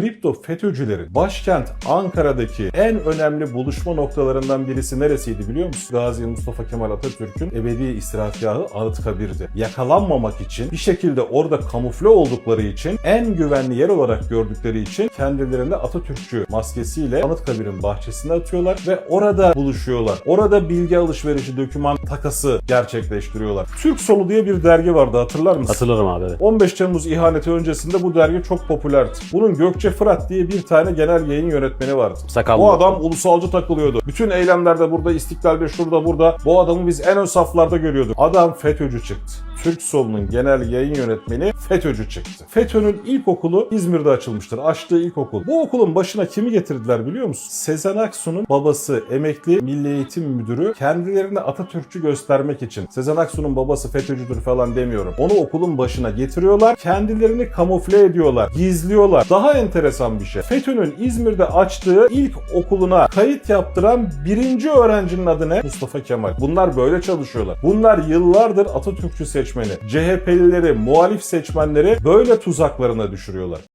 kripto FETÖ'cülerin başkent Ankara'daki en önemli buluşma noktalarından birisi neresiydi biliyor musun? Gazi Mustafa Kemal Atatürk'ün ebedi istirahatgahı Anıtkabir'di. Yakalanmamak için bir şekilde orada kamufle oldukları için en güvenli yer olarak gördükleri için kendilerine Atatürkçü maskesiyle Anıtkabir'in bahçesine atıyorlar ve orada buluşuyorlar. Orada bilgi alışverişi, doküman takası gerçekleştiriyorlar. Türk Solu diye bir dergi vardı hatırlar mısın? Hatırlarım abi evet. 15 Temmuz ihaneti öncesinde bu dergi çok popülerdi. Bunun Gökçe Fırat diye bir tane genel yayın yönetmeni vardı. Sakallı. Bu adam ulusalcı takılıyordu. Bütün eylemlerde burada, istiklalde, şurada, burada. Bu adamı biz en ön saflarda görüyorduk. Adam FETÖ'cü çıktı. Türk Solu'nun genel yayın yönetmeni FETÖ'cü çıktı. FETÖ'nün ilkokulu İzmir'de açılmıştır. Açtığı ilkokul. Bu okulun başına kimi getirdiler biliyor musun? Sezen Aksu'nun babası emekli Milli Eğitim Müdürü kendilerini Atatürkçü göstermek için. Sezen Aksu'nun babası FETÖ'cüdür falan demiyorum. Onu okulun başına getiriyorlar. Kendilerini kamufle ediyorlar. Gizliyorlar. Daha enteresan bir şey. FETÖ'nün İzmir'de açtığı ilk okuluna kayıt yaptıran birinci öğrencinin adı ne? Mustafa Kemal. Bunlar böyle çalışıyorlar. Bunlar yıllardır Atatürkçü seçmeni. CHP'lileri, muhalif seçmenleri böyle tuzaklarına düşürüyorlar.